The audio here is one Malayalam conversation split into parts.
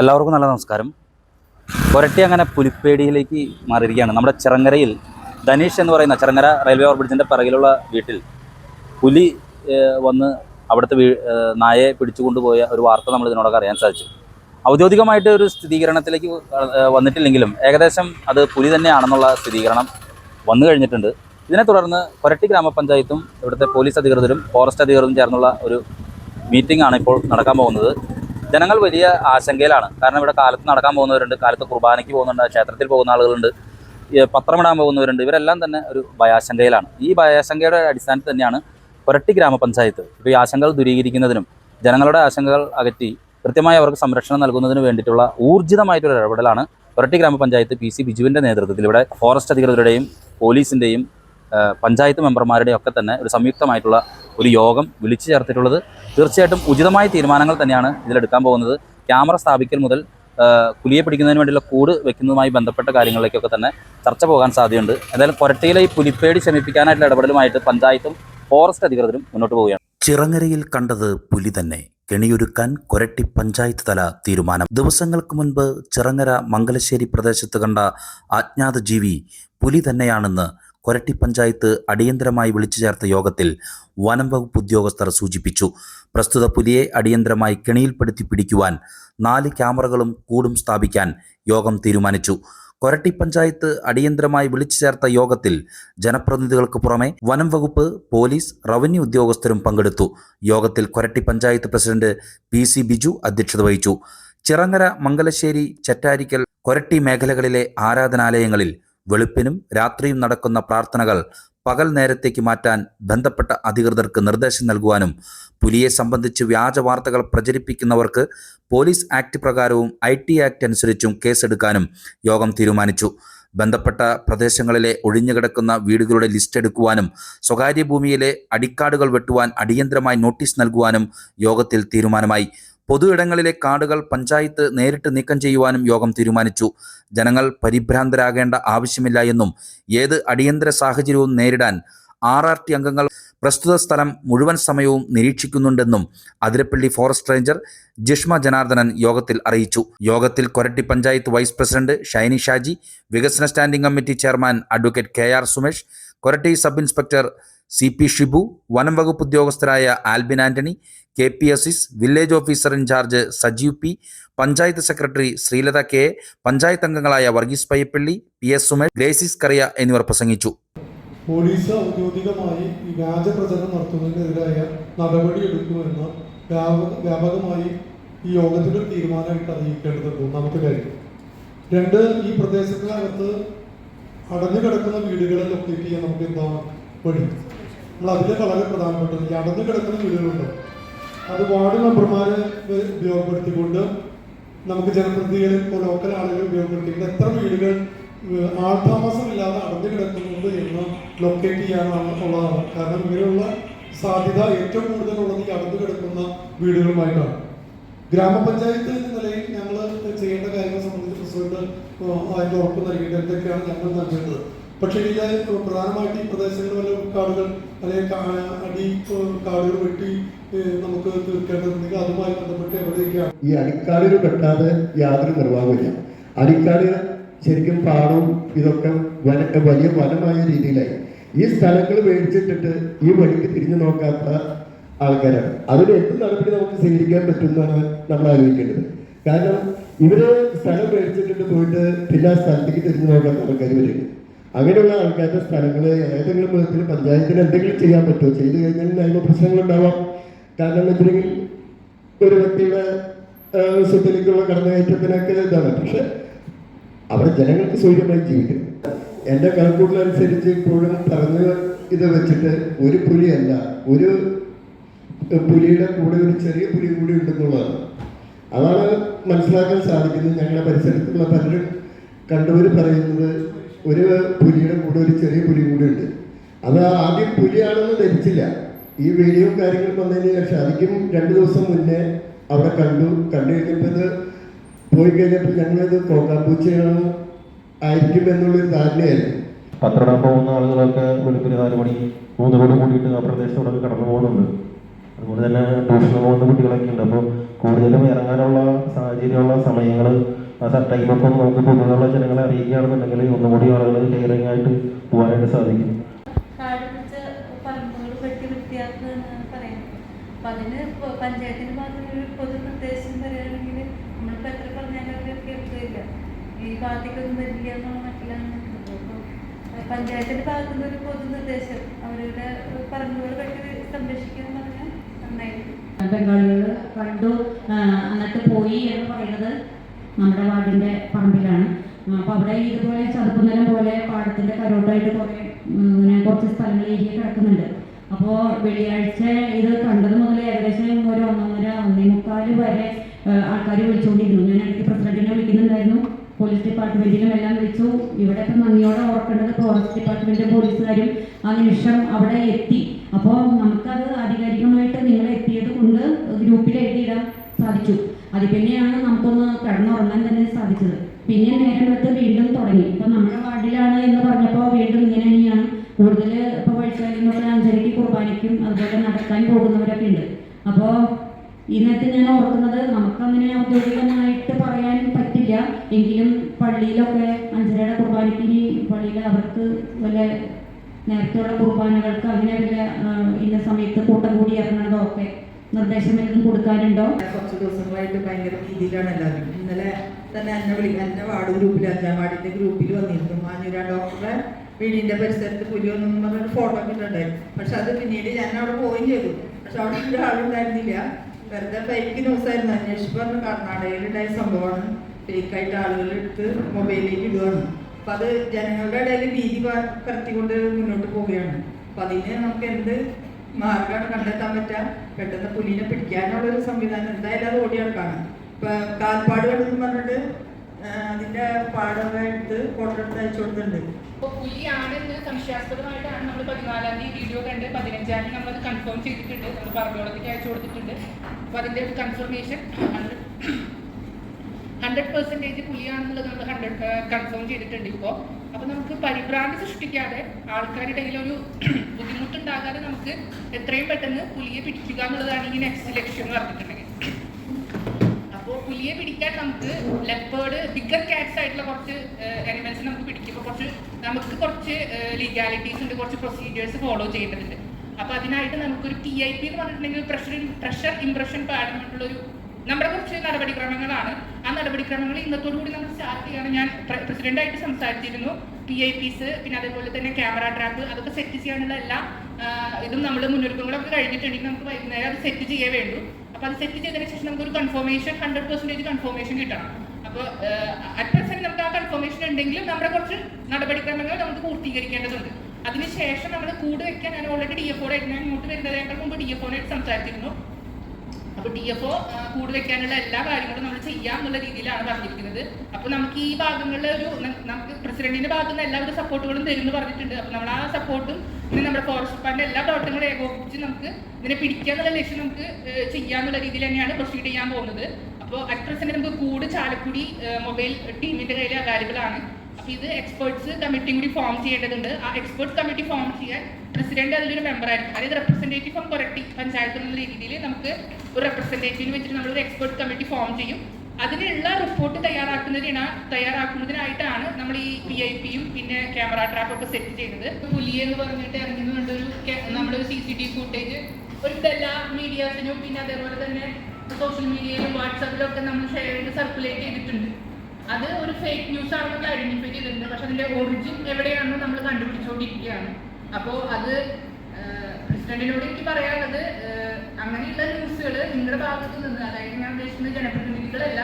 എല്ലാവർക്കും നല്ല നമസ്കാരം. കൊരട്ടി അങ്ങനെ പുലിപ്പേടിയിലേക്ക് മാറിയിരിക്കുകയാണ്. നമ്മുടെ ചിറങ്ങരയിൽ ധനീഷ് എന്ന് പറയുന്ന ചിറങ്ങര റെയിൽവേ ഓവർ ഓവർബ്രിഡ്ജിന്റെ പിറകിലുള്ള വീട്ടിൽ പുലി വന്ന് അവിടുത്തെ വീ നായയെ പിടിച്ചു കൊണ്ടുപോയ ഒരു വാർത്ത നമ്മൾ ഇതിനോടൊക്കെ അറിയാൻ സാധിച്ചു. ഔദ്യോഗികമായിട്ട് ഒരു സ്ഥിരീകരണത്തിലേക്ക് വന്നിട്ടില്ലെങ്കിലും ഏകദേശം അത് പുലി തന്നെയാണെന്നുള്ള സ്ഥിരീകരണം വന്നു കഴിഞ്ഞിട്ടുണ്ട്. ഇതിനെ തുടർന്ന് കൊരട്ടി ഗ്രാമപഞ്ചായത്തും ഇവിടുത്തെ പോലീസ് അധികൃതരും ഫോറസ്റ്റ് അധികൃതരും ചേർന്നുള്ള ഒരു മീറ്റിംഗ് ആണ് ഇപ്പോൾ നടക്കാൻ പോകുന്നത്. ജനങ്ങൾ വലിയ ആശങ്കയിലാണ്. കാരണം ഇവിടെ കാലത്ത് നടക്കാൻ പോകുന്നവരുണ്ട് കാലത്ത് കുർബാനയ്ക്ക് പോകുന്നുണ്ട് ക്ഷേത്രത്തിൽ പോകുന്ന ആളുകളുണ്ട് പത്രമിടാൻ പോകുന്നവരുണ്ട്. ഇവരെല്ലാം തന്നെ ഒരു ഭയാശങ്കയിലാണ്. ഈ ഭയാശങ്കയുടെ അടിസ്ഥാനത്തിൽ തന്നെയാണ് പുരട്ടി ഗ്രാമപഞ്ചായത്ത്. ഇപ്പോൾ ഈ ആശങ്കകൾ ദൂരീകരിക്കുന്നതിനും ജനങ്ങളുടെ ആശങ്കകൾ അകറ്റി കൃത്യമായി അവർക്ക് സംരക്ഷണം നൽകുന്നതിന് വേണ്ടിയിട്ടുള്ള ഊർജിതമായിട്ടൊരു ഇടപെടലാണ് പുരട്ടി ഗ്രാമപഞ്ചായത്ത് പി സി ബിജുവിന്റെ നേതൃത്വത്തിൽ. ഇവിടെ ഫോറസ്റ്റ് അധികൃതരുടെയും പോലീസിന്റെയും പഞ്ചായത്ത് മെമ്പർമാരുടെ ഒക്കെ തന്നെ ഒരു സംയുക്തമായിട്ടുള്ള ഒരു യോഗം വിളിച്ചു ചേർത്തിട്ടുള്ളത്. തീർച്ചയായിട്ടും ഉചിതമായ തീരുമാനങ്ങൾ തന്നെയാണ് ഇതിലെടുക്കാൻ പോകുന്നത്. ക്യാമറ സ്ഥാപിക്കൽ മുതൽ പുലിയെ പിടിക്കുന്നതിന് വേണ്ടിയുള്ള കൂട് വെക്കുന്നതുമായി ബന്ധപ്പെട്ട കാര്യങ്ങളിലേക്കൊക്കെ തന്നെ ചർച്ച പോകാൻ സാധ്യതയുണ്ട്. എന്തായാലും കൊരട്ടിയിലെ ഈ പുലിപ്പേടി ശമിപ്പിക്കാനായിട്ടുള്ള ഇടപെടലുമായിട്ട് പഞ്ചായത്തും ഫോറസ്റ്റ് അധികൃതരും മുന്നോട്ട് പോവുകയാണ്. ചിറങ്ങരയിൽ കണ്ടത് പുലി തന്നെ. കെണിയൊരുക്കാൻ കൊരട്ടി പഞ്ചായത്ത് തല തീരുമാനം. ദിവസങ്ങൾക്ക് മുൻപ് ചിറങ്ങര മംഗലശ്ശേരി പ്രദേശത്ത് കണ്ട അജ്ഞാത ജീവി പുലി തന്നെയാണെന്ന് കൊരട്ടി പഞ്ചായത്ത് അടിയന്തരമായി വിളിച്ചു ചേർത്ത യോഗത്തിൽ വനം വകുപ്പ് ഉദ്യോഗസ്ഥർ സൂചിപ്പിച്ചു. പ്രസ്തുത പുലിയെ അടിയന്തരമായി കെണിയിൽപ്പെടുത്തി പിടിക്കുവാൻ നാല് ക്യാമറകളും കൂടും സ്ഥാപിക്കാൻ യോഗം തീരുമാനിച്ചു. കൊരട്ടി പഞ്ചായത്ത് അടിയന്തരമായി വിളിച്ചു ചേർത്ത യോഗത്തിൽ ജനപ്രതിനിധികൾക്ക് പുറമെ വനം വകുപ്പ് പോലീസ് റവന്യൂ ഉദ്യോഗസ്ഥരും പങ്കെടുത്തു. യോഗത്തിൽ Koratty panchayat president P C Biju അധ്യക്ഷത വഹിച്ചു. ചിറങ്ങര മംഗലശ്ശേരി ചെറ്റാരിക്കൽ കൊരട്ടി മേഖലകളിലെ ആരാധനാലയങ്ങളിൽ വെളുപ്പിനും രാത്രിയും നടക്കുന്ന പ്രാർത്ഥനകൾ പകൽ നേരത്തേക്ക് മാറ്റാൻ ബന്ധപ്പെട്ട അധികൃതർക്ക് നിർദ്ദേശം നൽകുവാനും പുലിയെ സംബന്ധിച്ച് വ്യാജ വാർത്തകൾ പ്രചരിപ്പിക്കുന്നവർക്ക് പോലീസ് ആക്ട് പ്രകാരവും ഐ ടി ആക്ട് അനുസരിച്ചും കേസെടുക്കാനും യോഗം തീരുമാനിച്ചു. ബന്ധപ്പെട്ട പ്രദേശങ്ങളിലെ ഒഴിഞ്ഞുകിടക്കുന്ന വീടുകളുടെ ലിസ്റ്റ് എടുക്കുവാനും സ്വകാര്യ ഭൂമിയിലെ അടിക്കാടുകൾ വെട്ടുവാൻ അടിയന്തരമായി നോട്ടീസ് നൽകുവാനും യോഗത്തിൽ തീരുമാനമായി. പൊതു ഇടങ്ങളിലെ കാടുകൾ പഞ്ചായത്ത് നേരിട്ട് നീക്കം ചെയ്യുവാനും യോഗം തീരുമാനിച്ചു. ജനങ്ങൾ പരിഭ്രാന്തരാകേണ്ട ആവശ്യമില്ല എന്നും ഏത് അടിയന്തര സാഹചര്യവും നേരിടാൻ ആർ ആർ ടി അംഗങ്ങൾ പ്രസ്തുത സ്ഥലം മുഴുവൻ സമയവും നിരീക്ഷിക്കുന്നുണ്ടെന്നും അതിരപ്പള്ളി ഫോറസ്റ്റ് റേഞ്ചർ ജിഷ്മ ജനാർദ്ദനൻ യോഗത്തിൽ അറിയിച്ചു. യോഗത്തിൽ കൊരട്ടി പഞ്ചായത്ത് വൈസ് പ്രസിഡന്റ് ഷൈനി ഷാജി വികസന standing committee chairman advocate K R Sumesh Koratty sub inspector C P Shibu വനം വകുപ്പ് ഉദ്യോഗസ്ഥരായ Albin Antony K P Azis village officer in charge Sajeev P panchayat secretary Sreelatha K panchayat അംഗങ്ങളായ വർഗീസ് പയ്യപ്പള്ളി പി എസ് സുമേഷ് ഗ്രേസിസ് കറിയ എന്നിവർ പ്രസംഗിച്ചു. പോലീസ് ഔദ്യോഗികമായി വ്യാജ പ്രചരണം നടത്തുന്നതിനെതിരായ നടപടിയെടുക്കുമെന്ന് വ്യാപക വ്യാപകമായി ഈ യോഗത്തിൽ ഒരു തീരുമാനമായിട്ട് അറിയിക്കേണ്ടതുണ്ട്. ഒന്നാമത്തെ കാര്യം. രണ്ട് ഈ പ്രദേശത്തിനകത്ത് അടഞ്ഞു കിടക്കുന്ന വീടുകളെ ലൊക്കേറ്റ് ചെയ്യാൻ നമുക്ക് എന്താണ് വഴി നമ്മൾ അതിൽ വളരെ പ്രധാനപ്പെട്ടത് ഈ അടഞ്ഞു കിടക്കുന്ന വീടുകളുണ്ട്. അത് വാർഡ് മെമ്പർമാരെ ഉപയോഗപ്പെടുത്തിക്കൊണ്ട് നമുക്ക് ജനപ്രതിനിധികൾ ഇപ്പോൾ ലോക്കൽ ആളുകൾ ഉപയോഗപ്പെടുത്തിക്കൊണ്ട് എത്ര വീടുകൾ ആൾതാമസം ഇല്ലാതെ അടഞ്ഞു കിടക്കുന്നുണ്ട് എന്ന് ലൊക്കേറ്റ് ചെയ്യാനാണ് ഉള്ളതാണ്. കാരണം ഇങ്ങനെയുള്ള സാധ്യത ഏറ്റവും കൂടുതലുള്ളത് ഈ അടഞ്ഞു കിടക്കുന്ന വീടുകളുമായിട്ടാണ്. ഗ്രാമപഞ്ചായത്ത് എന്ന നിലയിൽ ഞങ്ങൾ ചെയ്യേണ്ട കാര്യങ്ങളെ സംബന്ധിച്ച് പ്രസിഡന്റ് ആയിട്ട് ഉറപ്പ് നൽകിയിട്ട് എന്തൊക്കെയാണ് ഞങ്ങൾ നൽകേണ്ടത്? പക്ഷേ ഇതിൽ പ്രധാനമായിട്ട് ഈ പ്രദേശങ്ങളിൽ വല്ല കാടുകൾ അല്ലെങ്കിൽ അടി കാടുകൾ വെട്ടി നമുക്ക് തീർക്കേണ്ടതുണ്ടെങ്കിൽ അതുമായി ബന്ധപ്പെട്ട് എവിടെയൊക്കെയാണ്? ഈ അടിക്കാടുകൾ വെട്ടാതെ യാതൊരു നിർവാഹമില്ല അടിക്കാട് ശരിക്കും പാടവും ഇതൊക്കെ വലിയ വനമായ രീതിയിലായി. ഈ സ്ഥലങ്ങൾ മേടിച്ചിട്ടിട്ട് ഈ വഴിക്ക് തിരിഞ്ഞു നോക്കാത്ത ആൾക്കാരാണ്. അതിന് എന്ത് നടപടി നമുക്ക് സ്വീകരിക്കാൻ പറ്റുമെന്നാണ് നമ്മൾ ആലോചിക്കേണ്ടത്. കാരണം ഇവർ സ്ഥലം മേടിച്ചിട്ടിട്ട് പോയിട്ട് പിന്നെ ആ സ്ഥലത്തേക്ക് തിരിഞ്ഞു നോക്കാത്ത ആൾക്കാർ വരും അങ്ങനെയുള്ള ആൾക്കാരുടെ സ്ഥലങ്ങൾ ഏതെങ്കിലും വിധത്തിൽ പഞ്ചായത്തിന് എന്തെങ്കിലും ചെയ്യാൻ പറ്റുമോ? ചെയ്തു കഴിഞ്ഞാൽ നിയമപ്രശ്നങ്ങൾ ഉണ്ടാവാം കാരണം വെച്ചിട്ടുണ്ടെങ്കിൽ ഒരു വ്യക്തിയുടെ സ്വത്തിലേക്കുള്ള കടന്നുകയറ്റത്തിനൊക്കെ ഇതാണ്. പക്ഷെ അവിടെ ജനങ്ങൾക്ക് സൗകര്യമായി ജീവിക്കും എന്റെ കണക്കൂട്ടലനുസരിച്ച് ഇപ്പോഴും പറഞ്ഞ് ഇത് വെച്ചിട്ട് ഒരു പുലിയല്ല ഒരു പുലിയുടെ കൂടെ ഒരു ചെറിയ പുലി കൂടി ഉണ്ടെന്നുള്ളതാണ്. അതാണ് മനസ്സിലാക്കാൻ സാധിക്കുന്നത് ഞങ്ങളുടെ പരിസരത്തുള്ള പലരും കണ്ടവർ പറയുന്നത് ഒരു പുലിയുടെ കൂടെ ഒരു ചെറിയ പുലി കൂടെ ഉണ്ട്. അത് ആദ്യം പുലിയാണെന്ന് ധരിച്ചില്ല ഈ വീഡിയോ കാര്യങ്ങൾ വന്നതിന് ശേഷം അധികം രണ്ട് ദിവസം മുന്നേ അവിടെ കണ്ടു. കണ്ടു കഴിഞ്ഞപ്പോൾ ഇത് പോയി കഴിഞ്ഞപ്പോൾ ഞങ്ങളിത് കോക്കാപ്പൂച്ചയാണ് ആയിരിക്കും എന്നുള്ളൊരു ധാരണയായിരുന്നു. പത്രം പോകുന്ന ആളുകളൊക്കെ വെളുപ്പിന് നാല് മണി മൂന്ന് മണി കൂടിയിട്ട് ആ പ്രദേശത്തോടൊക്കെ കടന്നു പോകുന്നുണ്ട്. അതുപോലെ തന്നെ ട്യൂഷന് പോകുന്ന കുട്ടികളൊക്കെ ഉണ്ട്. അപ്പോൾ കൂടുതലും ഇറങ്ങാനുള്ള സാഹചര്യമുള്ള സമയങ്ങൾ ആ ടൈമൊക്കെ ഒന്ന് നമുക്ക് പൊതുവെയുള്ള ജനങ്ങളെ അറിയിക്കുകയാണെന്നുണ്ടെങ്കിൽ ഒന്നുകൂടി ആളുകൾ ഹിയറിംഗ് ആയിട്ട് പോകാനായിട്ട് സാധിക്കും. അപ്പം അതിന് പഞ്ചായത്തിന് പഞ്ചായത്തിന്റെ ഭാഗത്തുനിന്ന് ഒരു പൊതു നിർദ്ദേശം പറയുകയാണെങ്കിൽ നമ്മളിപ്പോൾ എത്ര പറഞ്ഞാലും അവർ കേൾക്കില്ല. ഈ ഭാഗത്തേക്കൊന്നും വരില്ല എന്നുള്ള മട്ടിലാണ് അപ്പോൾ പഞ്ചായത്തിന്റെ ഭാഗത്തുനിന്ന് ഒരു പൊതു നിർദ്ദേശം അവരുടെ പറമ്പുകൾ വെട്ടി സംരക്ഷിക്കുക എന്ന് പറഞ്ഞാൽ നന്നായിരിക്കും. ബംഗാളികൾ പണ്ടു അന്നത്തെ പോയി എന്ന് പറയുന്നത് നമ്മുടെ വാർഡിന്റെ പറമ്പിലാണ്. അപ്പോൾ അവിടെ ഇതുപോലെ ചതുപ്പ് നിലം പോലെ പാടത്തിന്റെ കരോട്ടായിട്ട് കുറേ ഇങ്ങനെ കുറച്ച് സ്ഥലങ്ങൾ ഏരിയ കിടക്കുന്നുണ്ട്. അപ്പോൾ വെള്ളിയാഴ്ച ഇത് കണ്ടത് മുതൽ ഏകദേശം ഒരു ഒന്നൊന്നര ഒന്നേ മുക്കാൽ വരെ ആൾക്കാർ വിളിച്ചുകൊണ്ടിരുന്നു. ഞാൻ ഇടയ്ക്ക് പ്രസിഡന്റിനെ വിളിക്കുന്നുണ്ടായിരുന്നു. പോലീസ് ഡിപ്പാർട്ട്മെന്റിലും എല്ലാം വിളിച്ചു. ഇവിടെ ഇപ്പം നന്ദിയോടെ ഓർക്കേണ്ടത് ഫോറസ്റ്റ് ഡിപ്പാർട്ട്മെന്റും പോലീസുകാരും ആ നിമിഷം അവിടെ എത്തി. അപ്പോൾ നമുക്കത് ആധികാരികമായിട്ട് നിങ്ങൾ എത്തിയത് കൊണ്ട് ഗ്രൂപ്പിൽ എഴുതിയിടാൻ സാധിച്ചു. അതിൽ പിന്നെയാണ് നമുക്കൊന്ന് കിടന്നുറങ്ങാൻ തന്നെ സാധിച്ചത്. പിന്നെ നേരം എടുത്ത് വീണ്ടും തുടങ്ങി. ഇപ്പൊ നമ്മുടെ വാർഡിലാണ് എന്ന് പറഞ്ഞപ്പോൾ വീണ്ടും ഇങ്ങനെ തന്നെയാണ്. കൂടുതൽ ഇപ്പൊ വഴിച്ചാലിൽ നിന്നുള്ള അഞ്ചരയ്ക്ക് കുർബാനയ്ക്കും അതുപോലെ നടക്കാൻ പോകുന്നവരൊക്കെ ഉണ്ട്. അപ്പോൾ ഇന്നത്തെ ഞാൻ ഓർക്കുന്നത് നമുക്കങ്ങനെ ഔദ്യോഗികമായിട്ട് പറയാൻ പറ്റില്ല. എങ്കിലും പള്ളിയിലൊക്കെ അഞ്ചരയുടെ കുർബാനയ്ക്ക് ഇനി പള്ളിയിൽ അവർക്ക് വല്ല നേരത്തെയുള്ള കുർബാനകൾക്ക് അങ്ങനെ വല്ല ഇന്ന സമയത്ത് കൂട്ടം കൂടി ഇറങ്ങണതോ ഒക്കെ നിർദ്ദേശം എന്തെങ്കിലും കൊടുക്കാനുണ്ടോ കുറച്ച് ദിവസങ്ങളായിട്ട് ഭയങ്കര രീതിയിലാണ് എല്ലാവരും. ഇന്നലെ തന്നെ എന്നെ വിളി എന്നെ വാർഡ് ഗ്രൂപ്പിൽ അഞ്ചാം വാർഡിന്റെ ഗ്രൂപ്പിൽ വന്നിരുന്നു. മാഞ്ഞൂരാ ഡോക്ടറെ വീടിന്റെ പരിസരത്ത് പുലി ഒന്നും പറഞ്ഞൊരു ഫോട്ടോ ഒക്കെ ഇട്ടുണ്ടായിരുന്നു പക്ഷെ അത് പിന്നീട് ഞാൻ അവിടെ പോവുകയും ചെയ്തു. പക്ഷെ അവിടെ ഒരു ആളുണ്ടായിരുന്നില്ല വെറുതെ ഫേക്ക് ന്യൂസ് ആയിരുന്നു. അന്വേഷിച്ച് പറഞ്ഞു കർണാടകയിലുണ്ടായ സംഭവമാണ്. ഫേക്കായിട്ട് ആളുകൾ എടുത്ത് മൊബൈലിലേക്ക് ഇടുകയാണ്. അപ്പൊ അത് ജനങ്ങളുടെ ഇടയിൽ ഭീതി പരത്തിക്കൊണ്ട് മുന്നോട്ട് പോവുകയാണ്. അപ്പൊ അതിന് നമുക്ക് എന്ത് മാർഗമാണ് കണ്ടെത്താൻ പറ്റുക പെട്ടെന്ന് പുലിനെ പിടിക്കാനുള്ള ഒരു സംവിധാനം എന്തായാലും അത് ഓടി കാണാം ഇപ്പൊ കാൽപ്പാടുകൾ എന്ന് പറഞ്ഞിട്ട് അതിന്റെ പാടൊക്കെ എടുത്ത് ഫോട്ടോ എടുത്ത് അയച്ചു കൊടുത്തിട്ടുണ്ട്. പുലിയാണെന്ന് സംശയാസ്പദമായിട്ടാണ് നമ്മൾ പതിനാലാം തീയതി വീഡിയോ കണ്ട് പതിനഞ്ചാം തീയതി നമ്മൾ കൺഫേം ചെയ്തിട്ടുണ്ട്. നമ്മൾ പറഞ്ഞോളത്തേക്ക് അയച്ചു കൊടുത്തിട്ടുണ്ട്. അപ്പൊ അതിന്റെ ഒരു കൺഫർമേഷൻ ഹൺഡ്രഡ് പെർസെന്റേജ് പുലിയാണെന്നുള്ളത് നമ്മൾ ഹൺഡ്രഡ് കൺഫേം ചെയ്തിട്ടുണ്ട് ഇപ്പോൾ അപ്പോൾ നമുക്ക് പരിഭ്രാന്തി സൃഷ്ടിക്കാതെ ആൾക്കാരുടെ ഒരു ബുദ്ധിമുട്ടുണ്ടാകാതെ നമുക്ക് എത്രയും പെട്ടെന്ന് പുലിയെ പിടിക്കുക എന്നുള്ളതാണ് ഈ നെക്സ്റ്റ് ലക്ഷ്യം എന്ന് പറഞ്ഞിട്ടുണ്ടെങ്കിൽ. അപ്പോൾ പുലിയെ പിടിക്കാൻ നമുക്ക് ലെപ്പേർഡ് ബിഗർ കാറ്റ്സ് ആയിട്ടുള്ള കുറച്ച് അനിമൽസ് നമുക്ക് പിടിക്കുമ്പോൾ കുറച്ച് നമുക്ക് കുറച്ച് ലീഗാലിറ്റീസ് ഉണ്ട് കുറച്ച് പ്രൊസീജിയേഴ്സ് ഫോളോ ചെയ്യേണ്ടതുണ്ട്. അപ്പോൾ അതിനായിട്ട് നമുക്കൊരു ടി ഐ പി എന്ന് പറഞ്ഞിട്ടുണ്ടെങ്കിൽ പ്രഷർ പ്രഷർ ഇംപ്രഷൻ പാടുന്നുള്ളൊരു നമ്മുടെ കുറച്ച് നടപടിക്രമങ്ങളാണ്. ആ നടപടിക്രമങ്ങൾ ഇന്നത്തോടു കൂടി നമ്മൾ സ്റ്റാർട്ട് ചെയ്യണം. ഞാൻ പ്രസിഡന്റായിട്ട് സംസാരിച്ചിരുന്നു. പി ഐ പിസ് പിന്നെ അതേപോലെ തന്നെ ക്യാമറ ട്രാപ്പ് അതൊക്കെ സെറ്റ് ചെയ്യാനുള്ള എല്ലാ ഇതും നമ്മൾ മുന്നൊരുക്കങ്ങളൊക്കെ കഴിഞ്ഞിട്ടുണ്ടെങ്കിൽ നമുക്ക് വൈകുന്നേരം അത് സെറ്റ് ചെയ്യേ വേണ്ടൂ. അപ്പോൾ അത് സെറ്റ് ചെയ്തതിന് ശേഷം നമുക്കൊരു കൺഫർമേഷൻ ഹൺഡ്രഡ് പെർസെന്റേജ് കൺഫർമേഷൻ കിട്ടണം. അപ്പോൾ അറ്റ് പ്രസന്റ് നമുക്ക് ആ കൺഫർമേഷൻ ഉണ്ടെങ്കിലും നമ്മുടെ കുറച്ച് നടപടിക്രമങ്ങൾ നമുക്ക് പൂർത്തീകരിക്കേണ്ടതുണ്ട്. അതിനുശേഷം നമ്മൾ കൂട് വെക്കാൻ ഞാൻ ഓൾറെഡി ഡി എഫ് ഓടായിട്ട് ഞാൻ ഇങ്ങോട്ട് വരുന്നതിനേക്കാൾ മുമ്പ് ഡി എഫ് ഓടായിട്ട് സംസാരിച്ചിരുന്നു. അപ്പോൾ ഡി എഫ് ഒ കൂട് വെക്കാനുള്ള എല്ലാ കാര്യങ്ങളും നമ്മൾ ചെയ്യാം എന്നുള്ള രീതിയിലാണ് പറഞ്ഞിരിക്കുന്നത്. അപ്പോൾ നമുക്ക് ഈ ഭാഗങ്ങളിൽ ഒരു നമുക്ക് പ്രസിഡന്റിന്റെ ഭാഗത്തു നിന്ന് എല്ലാവരും സപ്പോർട്ടുകളും തരുമെന്ന് പറഞ്ഞിട്ടുണ്ട്. അപ്പോൾ നമ്മൾ ആ സപ്പോർട്ടും പിന്നെ നമ്മുടെ ഫോറസ്റ്റ് ഡിപ്പാർട്ട്മെന്റ് എല്ലാ പ്രവർത്തനങ്ങളും ഏകോപിപ്പിച്ച് നമുക്ക് ഇതിനെ പിടിക്കുക എന്നുള്ള ലക്ഷ്യം നമുക്ക് ചെയ്യാന്നുള്ള രീതിയിൽ തന്നെയാണ് പ്രൊസീഡ് ചെയ്യാൻ പോകുന്നത്. അപ്പോൾ അറ്റ് പ്രസന്റ് നമുക്ക് കൂട് ചാലക്കുടി മൊബൈൽ ടീമിന്റെ കയ്യിൽ അവൈലബിൾ ആണ്. ഇത് എക്സ്പേർട്സ് കമ്മിറ്റി കൂടി ഫോം ചെയ്യേണ്ടതുണ്ട്. ആ എക്സ്പേർട്സ് കമ്മിറ്റി ഫോം ചെയ്യാൻ പ്രസിഡന്റ് അതിലൊരു മെമ്പർ ആയിരിക്കും. അതായത് റെപ്രസെന്റേറ്റീവ് ഫ്രം കൊരട്ടി പഞ്ചായത്ത് എന്നുള്ള രീതിയിൽ നമുക്ക് ഒരു റെപ്രസെന്റേറ്റീവിന് വെച്ചിട്ട് നമ്മളൊരു എക്സ്പേർട്സ് കമ്മിറ്റി ഫോം ചെയ്യും. അതിനുള്ള റിപ്പോർട്ട് തയ്യാറാക്കുന്നതിനാ തയ്യാറാക്കുന്നതിനായിട്ടാണ് നമ്മൾ ഈ പി ഐ പിയും പിന്നെ ക്യാമറ ട്രാപ്പ് ഒക്കെ സെറ്റ് ചെയ്യുന്നത്. പുലി എന്ന് പറഞ്ഞിട്ട് ഇറങ്ങുന്നുണ്ട് ഒരു നമ്മുടെ സി സി ടി ഫുട്ടേജ് ഒരു എല്ലാ മീഡിയാസിനും പിന്നെ അതേപോലെ തന്നെ സോഷ്യൽ മീഡിയയിലും വാട്സാപ്പിലും ഒക്കെ നമ്മൾ ഷെയർ ചെയ്ത് സർക്കുലേറ്റ് ചെയ്തിട്ടുണ്ട്. അത് ഒരു ഫേക്ക് ന്യൂസ് ആണെന്ന് ഐഡന്റിഫൈ ചെയ്തിട്ടുണ്ട്. പക്ഷെ അതിന്റെ ഒറിജിൻ എവിടെയാണെന്ന് നമ്മൾ കണ്ടുപിടിച്ചുകൊണ്ടിരിക്കുകയാണ്. അപ്പോൾ അത് പ്രസിഡന്റിനോട് എനിക്ക് പറയാനുള്ളത് അങ്ങനെയുള്ള ന്യൂസുകൾ നിങ്ങളുടെ ഭാഗത്ത് നിന്ന് അതായത് ഞാൻ ഉദ്ദേശിക്കുന്നത് ജനപ്രതിനിധികളല്ല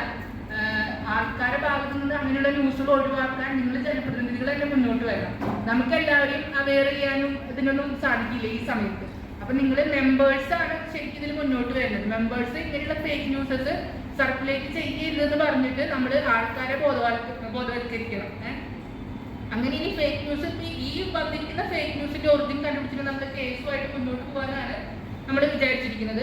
ആൾക്കാരുടെ ഭാഗത്ത് നിന്ന് അങ്ങനെയുള്ള ന്യൂസുകൾ ഒഴിവാക്കാൻ നിങ്ങൾ ജനപ്രതിനിധികൾ തന്നെ മുന്നോട്ട് വരണം. നമുക്ക് എല്ലാവരെയും അവെയർ ചെയ്യാനും ഇതിനൊന്നും സാധിക്കില്ല ഈ സമയത്ത്. അപ്പൊ നിങ്ങൾ മെമ്പേഴ്സ് ആണ് ശരിക്കും ഇതിൽ മുന്നോട്ട് വരുന്നത്. മെമ്പേഴ്സ് ഇങ്ങനെയുള്ള ഫേക്ക് ന്യൂസസ് സർക്കുലേറ്റ് ചെയ്യരുതെന്ന് പറഞ്ഞിട്ട് നമ്മൾ ആൾക്കാരെ ബോധവൽക്ക ബോധവൽക്കരിക്കണം. അങ്ങനെ ഇനി ഫേക്ക് ന്യൂസ് ഈ വന്നിരിക്കുന്ന ഫേക്ക് ന്യൂസിന്റെ ഒറിജിൻ കണ്ടുപിടിച്ചിട്ട് നമ്മൾ കേസുമായിട്ട് മുന്നോട്ട് പോകാനാണ് നമ്മൾ വിചാരിച്ചിരിക്കുന്നത്.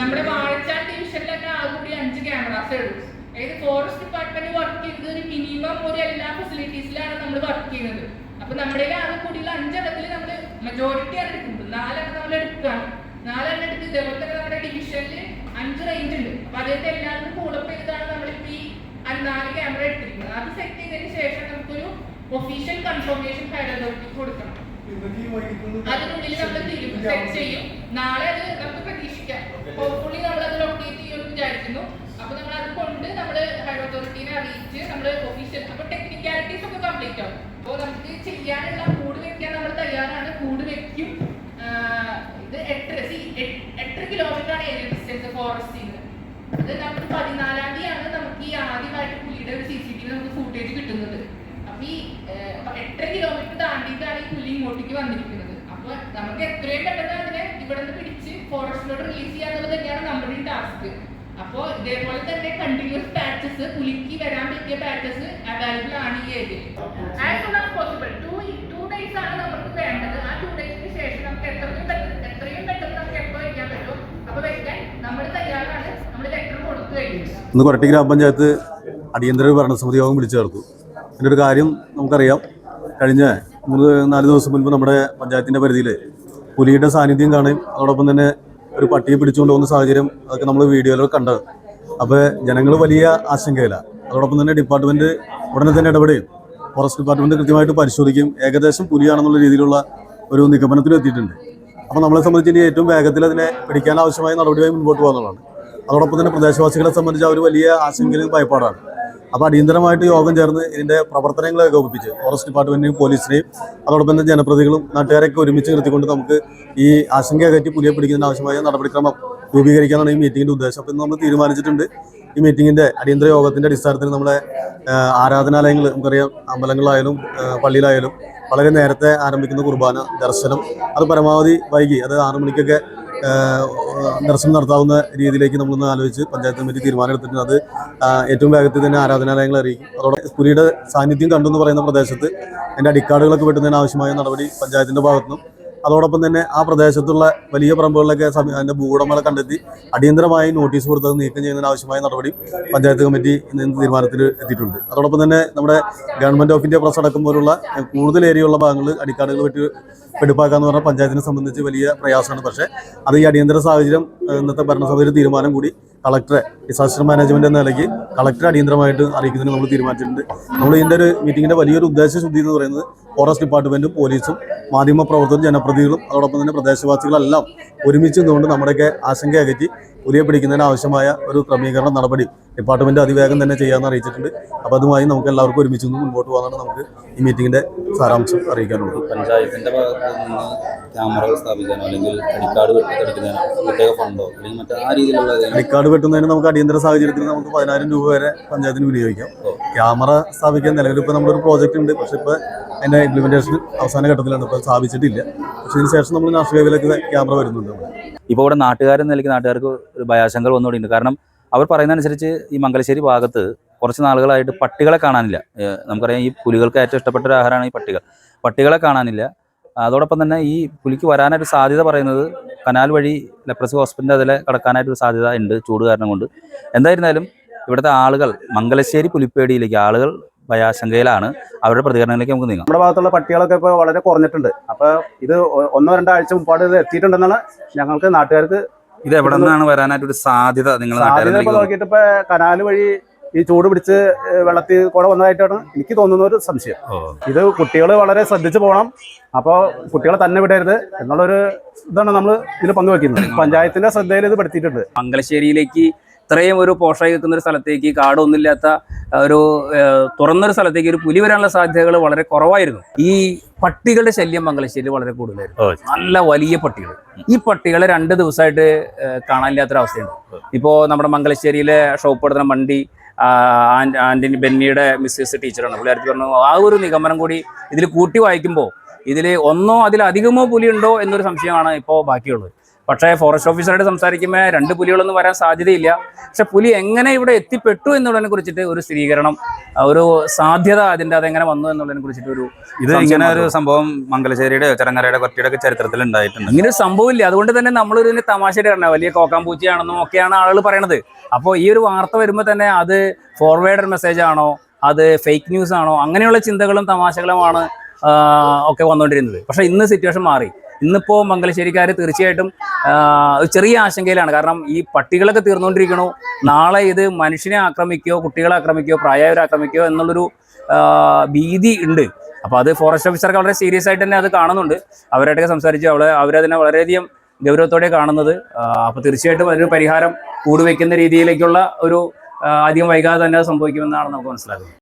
നമ്മുടെ വാഴച്ചാൽ ഡിവിഷനിൽ തന്നെ ആകെ കൂടി അഞ്ച് ക്യാമറാസേ ഉള്ളൂ അതായത് ഫോറസ്റ്റ് ഡിപ്പാർട്ട്മെന്റ് വർക്ക് ചെയ്തത് ഒരു മിനിമം ഒരു എല്ലാ ഫെസിലിറ്റീസിലാണ് നമ്മൾ വർക്ക് ചെയ്യുന്നത്. അപ്പൊ നമ്മുടെ ആകെ കൂടിയുള്ള അഞ്ചെണ്ണത്തിൽ നമ്മൾ മെജോറിറ്റി ആണ് എടുക്കുന്നത്. നാലെണ്ണം നമ്മൾ എടുക്കുകയാണ് നാലെണ്ണം എടുത്ത് ഇതേപോലെ തന്നെ നമ്മുടെ ഡിവിഷനിൽ അഞ്ച് റേഞ്ച് ഉണ്ട്. അപ്പൊ അദ്ദേഹത്തെ എല്ലാവർക്കും കൂടപ്പ് ചെയ്താണ് നമ്മളിപ്പോ ഈ നാല് ക്യാമറ എടുത്തിരിക്കുന്നത്. അത് സെറ്റ് ചെയ്തതിന് ശേഷം നമുക്കൊരു ഒഫീഷ്യൽ കൺഫർമേഷൻ ഹയർ അതോറിറ്റിക്ക് കൊടുക്കണം. അതിനുള്ളിൽ നമ്മൾ സെറ്റ് ചെയ്യും. നാളെ അത് നമുക്ക് പ്രതീക്ഷിക്കാം. ഹോപ്പ്ഫുള്ളി നമ്മൾ അത് ലൊക്കേറ്റ് ചെയ്യുമെന്ന് വിചാരിക്കുന്നു. അപ്പൊ നമ്മൾ അത് കൊണ്ട് നമ്മൾ ഹൈഡ് അതോറിറ്റീനെ അറിയിച്ച് നമ്മൾ ഒഫീഷ്യൽ അപ്പൊ ടെക്നിക്കാലിറ്റീസ് ഒക്കെ കംപ്ലീറ്റ് ആവും. അപ്പോൾ നമുക്ക് ചെയ്യാനുള്ള കൂട് വെക്കാൻ നമ്മൾ തയ്യാറാണ്. കൂട് വെക്കും. ഇത് എട്ട് എട്ടര കിലോമീറ്റർ ആണ് ഏരിയ ഡിസ്റ്റൻസ് ഫോറസ്റ്റിൽ നിന്ന് അത് നമുക്ക് പതിനാലാം തീയതിയാണ് നമുക്ക് ഈ ആദ്യമായിട്ട് പുലിയുടെ ഒരു സി സി ടി വി നമുക്ക് ഫുട്ടേജ് കിട്ടുന്നത്. അപ്പൊ ഈ എട്ടര കിലോമീറ്റർ താണ്ടിയിട്ടാണ് ഈ പുലി ഇങ്ങോട്ടേക്ക് വന്നിരിക്കുന്നത്. അപ്പൊ നമുക്ക് എത്രയും പെട്ടെന്ന് അതിനെ ഇവിടെ നിന്ന് പിടിച്ച് ഫോറസ്റ്റിലോട്ട് റിലീസ് ചെയ്യാന്നുള്ളത് തന്നെയാണ് നമ്മുടെ ടാസ്ക് അപ്പോ ഇതേപോലെ തന്നെ കണ്ടിന്യൂസ് പാച്ചസ് പുലിക്ക് വരാൻ പറ്റിയ പാച്ചസ് അവൈലബിൾ ആണ് ഈ ഏരിയയിൽ. As soon possible to two days ആണ് നമുക്ക് വേണ്ടത് ആ ടു ഡേയ്സിന് ശേഷം നമുക്ക് എത്രയും പെട്ടെന്ന് എത്രയും പെട്ടെന്ന് നമുക്ക് എപ്പോൾ വയ്ക്കാൻ പറ്റുമോ അപ്പൊ വെക്കാൻ നമ്മൾ തയ്യാറാണ് നമ്മൾ ലെറ്റർ കൊടുത്തു കഴിഞ്ഞു ഇന്ന് കൊരട്ടി ഗ്രാമപഞ്ചായത്ത് അടിയന്തര ഭരണസമിതി യോഗം വിളിച്ചു ചേർത്തു. ഇതിന്റെ ഒരു കാര്യം നമുക്കറിയാം. കഴിഞ്ഞ മൂന്ന് നാല് ദിവസം മുൻപ് നമ്മുടെ പഞ്ചായത്തിന്റെ പരിധിയിൽ പുലിയുടെ സാന്നിധ്യം കാണുകയും അതോടൊപ്പം തന്നെ ഒരു പട്ടിയെ പിടിച്ചുകൊണ്ട് പോകുന്ന സാഹചര്യം അതൊക്കെ നമ്മൾ വീഡിയോയിലൊക്കെ കണ്ടത് അപ്പോൾ ജനങ്ങൾ വലിയ ആശങ്കയിലാണ് അതോടൊപ്പം തന്നെ ഡിപ്പാർട്ട്മെന്റ് ഉടനെ തന്നെ ഇടപെടുകയും ഫോറസ്റ്റ് ഡിപ്പാർട്ട്മെന്റ് കൃത്യമായിട്ട് പരിശോധിക്കും ഏകദേശം പുലിയാണെന്നുള്ള രീതിയിലുള്ള ഒരു നിഗമനത്തിൽ എത്തിയിട്ടുണ്ട് അപ്പോൾ നമ്മളെ സംബന്ധിച്ച് ഏറ്റവും വേഗത്തിൽ അതിനെ പിടിക്കാൻ ആവശ്യമായ നടപടിയുമായി മുൻപോട്ട് പോകുന്നതാണ്. അതോടൊപ്പം തന്നെ പ്രദേശവാസികളെ സംബന്ധിച്ച് അവർ വലിയ ആശങ്കയിലും ഭയപ്പാടാണ്. അപ്പോൾ അടിയന്തരമായിട്ട് യോഗം ചേർന്ന് ഇതിന്റെ പ്രവർത്തനങ്ങളെ ഏകോപിപ്പിച്ച് ഫോറസ്റ്റ് ഡിപ്പാർട്ട്മെന്റിനെയും പോലീസിനെയും അതോടൊപ്പം തന്നെ ജനപ്രതികളും നാട്ടുകാരെയൊക്കെ ഒരുമിച്ച് നിർത്തിക്കൊണ്ട് നമുക്ക് ഈ ആശങ്ക അകറ്റി പുലിയെ പിടിക്കുന്നതിന് ആവശ്യമായ നടപടിക്രമം രൂപീകരിക്കാനാണ് ഈ മീറ്റിംഗിന്റെ ഉദ്ദേശം. അപ്പം നമ്മൾ തീരുമാനിച്ചിട്ടുണ്ട് ഈ മീറ്റിംഗിന്റെ അടിയന്തര യോഗത്തിന്റെ അടിസ്ഥാനത്തിൽ നമ്മളെ ആരാധനാലയങ്ങൾ നമുക്കറിയാം അമ്പലങ്ങളായാലും പള്ളിയിലായാലും വളരെ നേരത്തെ ആരംഭിക്കുന്ന കുർബാന ദർശനം അത് പരമാവധി വൈകി അത് ആറു മണിക്കൊക്കെ ദർശനം നടത്താവുന്ന രീതിയിലേക്ക് നമ്മളൊന്ന് ആലോചിച്ച് പഞ്ചായത്ത് കമ്മിറ്റി തീരുമാനമെടുത്തിട്ടുണ്ട് അത് ഏറ്റവും വേഗത്തിൽ തന്നെ ആരാധനാലയങ്ങൾ അറിയിക്കും. അതോടെ പുലിയുടെ സാന്നിധ്യം കണ്ടു എന്ന് പറയുന്ന പ്രദേശത്ത് അതിന്റെ അടിക്കാടുകളൊക്കെ വെട്ടുന്നതിന് ആവശ്യമായ നടപടി പഞ്ചായത്തിന്റെ ഭാഗത്തുനിന്നും അതോടൊപ്പം തന്നെ ആ പ്രദേശത്തുള്ള വലിയ പറമ്പുകളിലൊക്കെ അതിന്റെ ഭൂവുടമകളെ കണ്ടെത്തി അടിയന്തരമായി നോട്ടീസ് കൊടുത്തത് നീക്കം ചെയ്യുന്നതിന് ആവശ്യമായ നടപടി പഞ്ചായത്ത് കമ്മിറ്റി ഇന്ന് തീരുമാനത്തിൽ എത്തിയിട്ടുണ്ട്. അതോടൊപ്പം തന്നെ നമ്മുടെ ഗവൺമെന്റ് ഓഫ് ഇന്ത്യ പ്രസ് അടക്കം പോലുള്ള കൂടുതൽ ഏരിയയുള്ള ഭാഗങ്ങൾ അടിക്കാടുകൾ വെട്ടി വെടിപ്പാക്കാന്ന് പറഞ്ഞാൽ പഞ്ചായത്തിനെ സംബന്ധിച്ച് വലിയ പ്രയാസമാണ്. പക്ഷേ അത് ഈ അടിയന്തര സാഹചര്യം ഇന്നത്തെ ഭരണസഭയുടെ തീരുമാനം കൂടി കളക്ടറെ ഡിസാസ്റ്റർ മാനേജ്മെന്റ് എന്ന നിലയ്ക്ക് കളക്ടറെ അടിയന്തരമായിട്ട് അറിയിക്കുന്നതിന് നമ്മൾ തീരുമാനിച്ചിട്ടുണ്ട്. നമ്മൾ ഇതിന്റെ ഒരു മീറ്റിങ്ങിന്റെ വലിയൊരു ഉദ്ദേശ ശുദ്ധി എന്ന് പറയുന്നത് ഫോറസ്റ്റ് ഡിപ്പാർട്ട്മെന്റും പോലീസും മാധ്യമ പ്രവർത്തകരും ജനപ്രതിനിധികളും അതോടൊപ്പം തന്നെ പ്രദേശവാസികളെല്ലാം ഒരുമിച്ച് നിന്നുകൊണ്ട് നമ്മുടെയൊക്കെ ആശങ്ക അകറ്റി പുലിയെ പിടിക്കുന്നതിന് ആവശ്യമായ ഒരു ക്രമീകരണ നടപടി ഡിപ്പാർട്ട്മെന്റ് അതിവേഗം തന്നെ ചെയ്യാമെന്ന് അറിയിച്ചിട്ടുണ്ട്. അപ്പോൾ അതുമായി നമുക്ക് എല്ലാവർക്കും ഒരുമിച്ച് നിന്ന് മുൻപോട്ട് പോകാനാണ് നമുക്ക് ഈ മീറ്റിങ്ങിന്റെ സാരാംശം അറിയിക്കാനുള്ളത്. പഞ്ചായത്തിന്റെ ഭാഗത്ത് നിന്ന് ക്യാമറകൾ സ്ഥാപിക്കാനോ അല്ലെങ്കിൽ അടിക്കാട് വെട്ടിത്തടിക്കുന്നതിനോ പ്രത്യേക ഫണ്ടോ അല്ലെങ്കിൽ മറ്റേ ആ രീതിയിലുള്ള ഐക്കാർഡ് വെട്ടുന്നതിന് നമുക്ക് അടിയന്തര സാഹചര്യത്തിൽ നമുക്ക് പതിനായിരം രൂപ വരെ പഞ്ചായത്തിന് വിനിയോഗിക്കാം. ക്യാമറ സ്ഥാപിക്കാൻ നിലവിൽ ഇപ്പോൾ നമ്മളൊരു പ്രോജക്റ്റ് ഉണ്ട്. പക്ഷേ ഇപ്പോൾ അതിന്റെ ഇംപ്ലിമെന്റേഷൻ അവസാന ഘട്ടത്തിലാണ് ഇപ്പോൾ സ്ഥാപിച്ചിട്ടില്ല. പക്ഷേ ഇതിന് ശേഷം നമ്മൾ നാഷണൽ ലെവലിലൊക്കെ ക്യാമറ വരുന്നുണ്ട്. ഇപ്പോൾ ഇവിടെ നാട്ടുകാരെന്ന നിലയ്ക്ക് നാട്ടുകാർക്ക് ഒരു ഭയാശങ്കകൾ വന്നുകൊണ്ടിരുന്നു കാരണം അവർ പറയുന്നതനുസരിച്ച് ഈ മംഗലശ്ശേരി ഭാഗത്ത് കുറച്ച് നാളുകളായിട്ട് പട്ടികളെ കാണാനില്ല. നമുക്കറിയാം ഈ പുലികൾക്ക് ഏറ്റവും ഇഷ്ടപ്പെട്ട ഒരു ആഹാരമാണ് ഈ പട്ടികൾ. പട്ടികളെ കാണാനില്ല. അതോടൊപ്പം തന്നെ ഈ പുലിക്ക് വരാനായിട്ട് സാധ്യത പറയുന്നത് കനാൽ വഴി ലെപ്രസി ഹോസ്പിറ്റലിന്റെ അതിലെ കടക്കാനായിട്ട് ഒരു സാധ്യത ഉണ്ട് ചൂട് കാരണം കൊണ്ട്. എന്തായിരുന്നാലും ഇവിടുത്തെ ആളുകൾ മംഗലശ്ശേരി പുലിപ്പേടിയിലേക്ക് ആളുകൾ ഭയാശങ്കയിലാണ് അവരുടെ പ്രതികരണങ്ങളിലേക്ക് നമുക്ക് നീങ്ങാം. നമ്മുടെ ഭാഗത്തുള്ള പട്ടികളൊക്കെ ഇപ്പോൾ വളരെ കുറഞ്ഞിട്ടുണ്ട്. അപ്പോൾ ഇത് ഒന്നോ രണ്ടോ ആഴ്ച മുമ്പാട് ഇത് എത്തിയിട്ടുണ്ടെന്നാണ് ഞങ്ങൾക്ക് നാട്ടുകാർക്ക് ഇത് എവിടെ നിന്നാണ് വരാനായിട്ട് ഒരു സാധ്യത നിങ്ങൾ സാധ്യത ഇപ്പോൾ നോക്കിയിട്ട് ഇപ്പോൾ കനാല് വഴി ഈ ചൂട് പിടിച്ച് വെള്ളത്തിൽ കൂടെ വന്നതായിട്ടാണ് എനിക്ക് തോന്നുന്ന ഒരു സംശയം ഇത് കുട്ടികൾ വളരെ ശ്രദ്ധിച്ചു പോകണം. അപ്പോൾ കുട്ടികളെ തന്നെ വിടരുത് എന്നുള്ളൊരു ഇതാണ് നമ്മൾ ഇതിൽ പങ്കുവെക്കുന്നത്. പഞ്ചായത്തിന്റെ ശ്രദ്ധയിൽ ഇത് പെടുത്തിയിട്ടുണ്ട്. മംഗലശ്ശേരിയിലേക്ക് ഇത്രയും ഒരു പോഷായി നിൽക്കുന്ന ഒരു സ്ഥലത്തേക്ക് കാടൊന്നുമില്ലാത്ത ഒരു തുറന്നൊരു സ്ഥലത്തേക്ക് ഒരു പുലി വരാനുള്ള സാധ്യതകൾ വളരെ കുറവായിരുന്നു. ഈ പട്ടികളുടെ ശല്യം മംഗലശ്ശേരി വളരെ കൂടുതലായിരുന്നു. നല്ല വലിയ പട്ടികൾ ഈ പട്ടികളെ രണ്ട് ദിവസമായിട്ട് കാണാനില്ലാത്തൊരവസ്ഥയുണ്ട് ഇപ്പോൾ നമ്മുടെ മംഗലശ്ശേരിയിലെ ഷോപ്പ് എടുത്ത മണ്ടി ആന്റണി ബെന്നിയുടെ മിസ്സസ് ടീച്ചറാണ്. പുള്ളിയാർക്ക് പറഞ്ഞു ആ ഒരു നിഗമനം കൂടി ഇതിൽ കൂട്ടി വായിക്കുമ്പോൾ ഇതിൽ ഒന്നോ അതിലധികമോ പുലിയുണ്ടോ എന്നൊരു സംശയമാണ് ഇപ്പോൾ ബാക്കിയുള്ളത്. പക്ഷേ ഫോറസ്റ്റ് ഓഫീസറായിട്ട് സംസാരിക്കുമ്പോൾ രണ്ട് പുലികളൊന്നും വരാൻ സാധ്യതയില്ല. പക്ഷെ പുലി എങ്ങനെ ഇവിടെ എത്തിപ്പെട്ടു എന്നുള്ളതിനെ കുറിച്ചിട്ട് ഒരു സ്ഥിരീകരണം ഒരു സാധ്യത അതിന്റെ അതെങ്ങനെ വന്നു എന്നുള്ളതിനെ കുറിച്ചിട്ട് ഒരു ഇത് ഇങ്ങനെ ഒരു സംഭവം മംഗലശ്ശേരിയുടെ ചരങ്ങരയുടെ കൊറ്റിയുടെ ഒക്കെ ചരിത്രത്തിൽ ഉണ്ടായിട്ടുണ്ട്. ഇങ്ങനെ ഒരു സംഭവമില്ല. അതുകൊണ്ട് തന്നെ നമ്മൾ ഇതിന് തമാശയുടെ കാരണം വലിയ കോക്കാമ്പൂച്ചിയാണെന്നും ഒക്കെയാണ് ആളുകൾ പറയണത്. അപ്പോൾ ഈ ഒരു വാർത്ത വരുമ്പോൾ തന്നെ അത് ഫോർവേഡ് മെസ്സേജ് ആണോ അത് ഫേക്ക് ന്യൂസ് ആണോ അങ്ങനെയുള്ള ചിന്തകളും തമാശകളുമാണ് ഒക്കെ വന്നുകൊണ്ടിരുന്നത്. പക്ഷേ ഇന്ന് സിറ്റുവേഷൻ മാറി. ഇന്നിപ്പോൾ മംഗലശ്ശേരിക്കാർ തീർച്ചയായിട്ടും ചെറിയ ആശങ്കയിലാണ്. കാരണം ഈ പട്ടികളൊക്കെ തീർന്നുകൊണ്ടിരിക്കണു നാളെ ഇത് മനുഷ്യനെ ആക്രമിക്കുകയോ കുട്ടികളെ ആക്രമിക്കുകയോ പ്രായവരെ ആക്രമിക്കുകയോ എന്നുള്ളൊരു ഭീതി ഉണ്ട്. അപ്പോൾ അത് ഫോറസ്റ്റ് ഓഫീസർക്ക് വളരെ സീരിയസ് ആയിട്ട് തന്നെ അത് കാണുന്നുണ്ട്. അവരായിട്ടൊക്കെ സംസാരിച്ച്. അവളെ അവരതിനെ വളരെയധികം ഗൗരവത്തോടെ കാണുന്നത്. അപ്പോൾ തീർച്ചയായിട്ടും അതിനൊരു പരിഹാരം കൂടുവെക്കുന്ന രീതിയിലേക്കുള്ള ഒരു അധികം വൈകാതെ തന്നെ സംഭവിക്കുമെന്നാണ് നമുക്ക് മനസ്സിലാക്കുന്നത്.